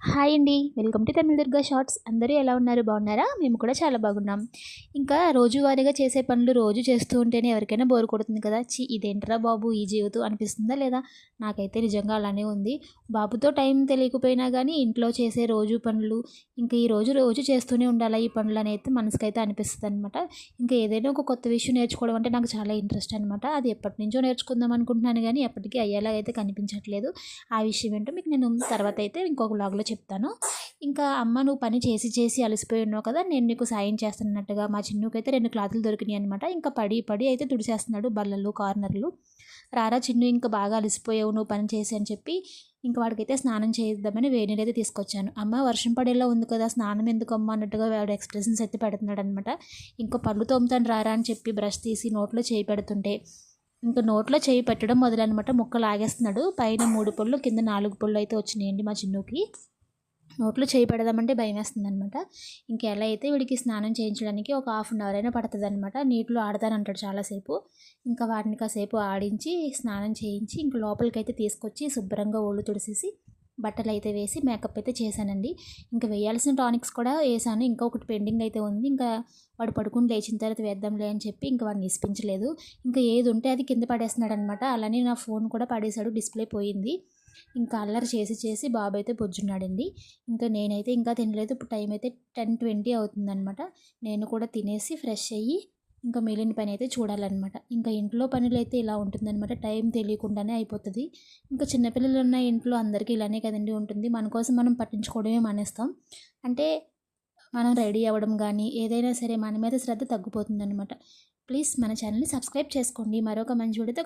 Hi అండి. Welcome to Tamil Durga shorts. అందరూ ఎలా ఉన్నారు? బాగున్నారా? మేము కూడా చాలా బాగున్నాం. ఇంకా రోజువారీగా చేసే పనులు రోజు చేస్తూ ఉంటేనే ఎవరికైనా బోర్ కొడుతుంది కదా. చి ఇదేంట్రా బాబు? ఈ జీవితం అనిపిస్తుందా లేదా? నాకైతే నిజంగా అలానే ఉంది. బాబుతో టైం తెలియకపోయినా కానీ ఇంట్లో చేసే రోజు పనులు ఇంకా ఈ రోజు రోజు చేస్తూనే ఉండాలా ఈ పనులు అనేది మనసుకైతే అనిపిస్తుంది అనమాట ఇంకా ఏదైనా ఒక కొత్త విషయం నేర్చుకోవడం అంటే నాకు చాలా ఇంట్రెస్ట్ అనమాట అది ఎప్పటి నుంచో నేర్చుకుందాం అనుకుంటున్నాను కానీ ఎప్పటికీ అయ్యేలాగైతే అయితే కనిపించట్లేదు. ఆ విషయం ఏంటో మీకు నేను తర్వాత అయితే ఇంకొక బ్లాగ్లో చెప్తాను. ఇంకా అమ్మ నువ్వు పని చేసి చేసి అలసిపోయి ఉన్నావు కదా నేను నీకు సాయం చేస్తున్నట్టుగా మా చిన్నుకైతే రెండు క్లాతులు దొరికినాయి అనమాట ఇంకా పడి పడి అయితే తుడిచేస్తున్నాడు బల్లలు కార్నర్లు. రారా చిన్ను ఇంకా బాగా అలసిపోయావు నువ్వు పని చేసి అని చెప్పి ఇంకా వాడికైతే స్నానం చేద్దామని వేడి అయితే తీసుకొచ్చాను. అమ్మ వర్షం పడేలా ఉంది కదా స్నానం ఎందుకు అమ్మ అన్నట్టుగా వాడు ఎక్స్ప్రెషన్స్ అయితే పెడుతున్నాడు అనమాట ఇంకా పళ్ళు తోముతాను రారా అని చెప్పి బ్రష్ తీసి నోట్లో చేయి పెడుతుంటే ఇంకా నోట్లో చేయి పెట్టడం మొదలనమాట ముక్క లాగేస్తున్నాడు పైన మూడు పళ్ళు కింద నాలుగు పళ్ళు అయితే వచ్చినాయండి మా చిన్నుకి. నోట్లో చేయి పెడదామంటే భయం వేస్తుంది అనమాట ఇంకా ఎలా అయితే వీడికి స్నానం చేయించడానికి ఒక హాఫ్ అన్ అవర్ అయినా పడుతుంది అనమాట నీటిలో ఆడతానంటాడు చాలాసేపు. ఇంకా వాటిని కాసేపు ఆడించి స్నానం చేయించి ఇంక లోపలికైతే తీసుకొచ్చి శుభ్రంగా ఒళ్ళు తుడిసేసి బట్టలు అయితే వేసి మేకప్ అయితే చేశానండి. ఇంకా వేయాల్సిన టానిక్స్ కూడా వేసాను ఇంకా ఒకటి పెండింగ్ అయితే ఉంది. ఇంకా వాడు పడుకుని లేచిన తర్వాత వేద్దాంలే అని చెప్పి ఇంకా వాడిని ఇప్పించలేదు ఇంకా ఏది ఉంటే అది కింద పడేస్తున్నాడు అనమాట అలానే నా ఫోన్ కూడా పడేశాడు. డిస్ప్లే పోయింది. ఇంకా అల్లరి చేసి చేసి బాబు అయితే పొజ్జున్నాడండి ఇంకా నేనైతే ఇంకా తినలేదు. ఇప్పుడు టైం అయితే టెన్ ట్వంటీ అవుతుందనమాట నేను కూడా తినేసి ఫ్రెష్ అయ్యి ఇంకా మిగిలిన పని అయితే చూడాలన్నమాట. ఇంకా ఇంట్లో పనులు అయితే ఇలా ఉంటుందన్నమాట. టైం తెలియకుండానే అయిపోతుంది. ఇంకా చిన్నపిల్లలు ఉన్న ఇంట్లో అందరికీ ఇలానే కదండి ఉంటుంది. మన కోసం మనం పట్టించుకోవడమే మానేస్తాం. అంటే మనం రెడీ అవ్వడం కానీ ఏదైనా సరే మన మీద శ్రద్ధ తగ్గిపోతుందన్నమాట. ప్లీజ్ మన ఛానల్ని సబ్స్క్రైబ్ చేసుకోండి. మరొక మంచి వీడియోతో